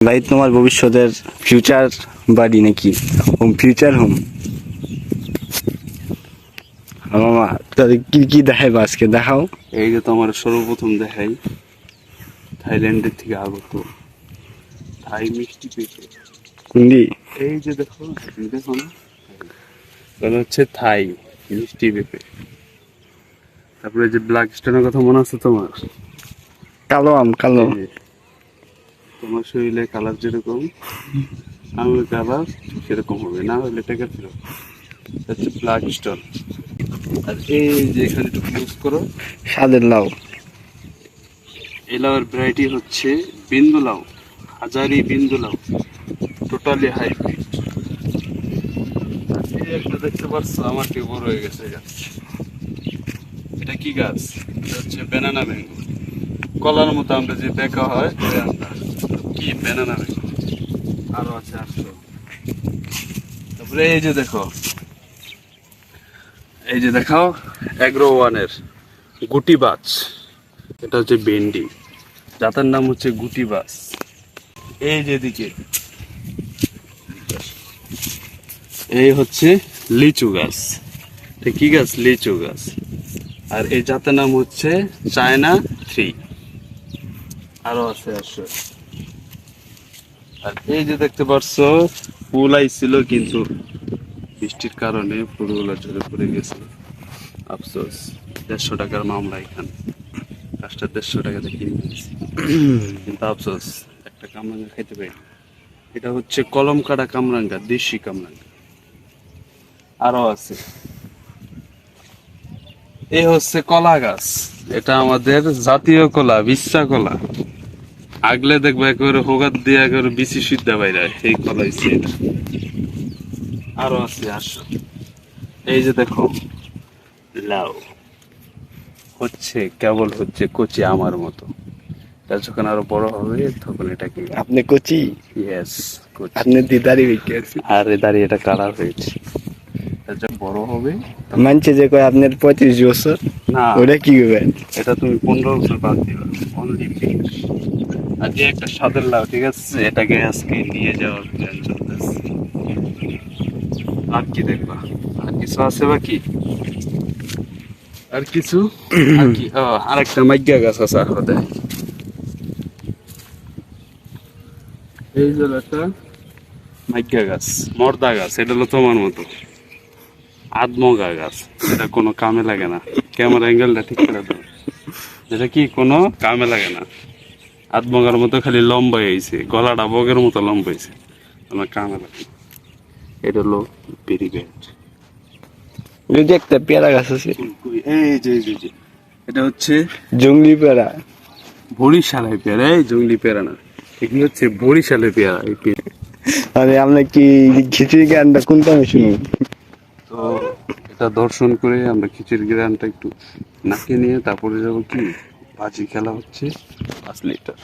ভাই তোমার ভবিষ্যতের ফিউচার বাড়ি নাকি? হোম ফিউচার হোম মামা তাহলে কি কি দেখাই আজকে? দেখাও। এই যে তোমার সর্বপ্রথম দেখাই থাইল্যান্ডের থেকে আগত থাই মিষ্টি পেঁপে। কুন্ডি। এই যে দেখো দেখো না? এগুলো হচ্ছে থাই মিষ্টি পেঁপে। তারপরে যে ব্ল্যাক স্টোনের কথা মনে আছে তোমার? কালো আম কালো। তোমার শরীরে কালার যেরকম আঙুর কালার সেরকম হবে না হলে টাকা ফেরত হচ্ছে ব্ল্যাক স্টোন আর এই যে এখানে একটু ইউজ করো। স্বাদের লাউ। এই লাউয়ের ভ্যারাইটি হচ্ছে বিন্দু লাউ হাজারি বিন্দু লাউ টোটালি হাইব্রিড এই একটা দেখতে পাচ্ছ আমার বড় হয়ে গেছে গাছ এটা কি গাছ? এটা হচ্ছে ব্যানানা ম্যাঙ্গো কলার মতো আমরা যে বেঁকা হয়। কি ব্যানানা আরও আছে আসো তারপরে এই যে দেখো এই যে দেখাও অ্যাগ্রো ওয়ানের গুটি বাছ। এটা হচ্ছে ভেন্ডি জাতের নাম হচ্ছে গুটি বাস এই যেদিকে এই হচ্ছে লিচু গাছ। কি গাছ? লিচু গাছ। আর এই জাতের নাম হচ্ছে চায়না থ্রি। আরও আছে, আসো। আর এই যে দেখতে কিন্তু। বৃষ্টির কারণে ফুলগুলো ঝরে পড়ে গেছে। আফসোস, দেড়শো টাকার মামলা এখানে। গাছটা দেড়শো কিনে নিয়েছি। কিন্তু আফসোস, একটা কামরাঙ্গা খাইতে পারি এটা হচ্ছে কলম কাটা কামরাঙ্গা, দেশি কামরাঙ্গা। আরও আছে। এই হচ্ছে কলা গাছ। এটা আমাদের জাতীয় কলা, বিশ্বা কলা। আগলে দেখবে একেবারে হোগাত দিয়ে একেবারে বিচি সিদ্ধা বাইরে এই কলা হচ্ছে এটা। আরও আছে আসো। এই যে দেখো লাউ। হচ্ছে কেবল হচ্ছে কচি আমার মতো। এটা যখন আরও বড় হবে তখন এটা কি? আপনি কচি? ইয়েস কচি। আপনি দিদারি বিকে আর এ দাঁড়িয়ে এটা কালার হয়েছে। বড় হবে মানছে যে কয় আপনার পঁয়ত্রিশ বছর? না। ওটা কি হবে? এটা তুমি পনেরো বছর বাদ দিবা। অনলি আর যে একটা স্বাদের লাউ ঠিক আছে? এটাকে আজকে নিয়ে যাওয়ার প্ল্যান চলতেছে। আর কি দেখবা? আর কিছু আছে বা কি আর কিছু? আর কি? আরেকটা মাইগা গাছ আছে আহতে এই যে একটা মাইগা গাছ মর্দা গাছ এটা হলো তোমার মতো। আদমগা গাছ এটা কোনো কামে লাগে না। ক্যামেরা অ্যাঙ্গেলটা ঠিক করে দাও। এটা কি কোনো কামে লাগে না। আদমগার মতো খালি লম্বা হয়েছে গলাটা বগের মতো লম্বা হয়েছে আমার লাগে এটা হলো বেরি ব্যাট যদি একটা পেয়ারা গাছ আছে। এই যে যে, এটা হচ্ছে জঙ্গলি পেয়ারা। বরিশালের পেয়ারা এই জঙ্গলি পেয়ারা না। এগুলি হচ্ছে বরিশালের পেয়ারা এই পেয়ারা। মানে আমরা কি খিচুড়ি গানটা কোনটা আমি শুনি? তো এটা দর্শন করে আমরা খিচুড়ি গ্রানটা একটু নাকে নিয়ে তারপরে যাব কি? বাজি খেলা হচ্ছে। পাঁচ লিটার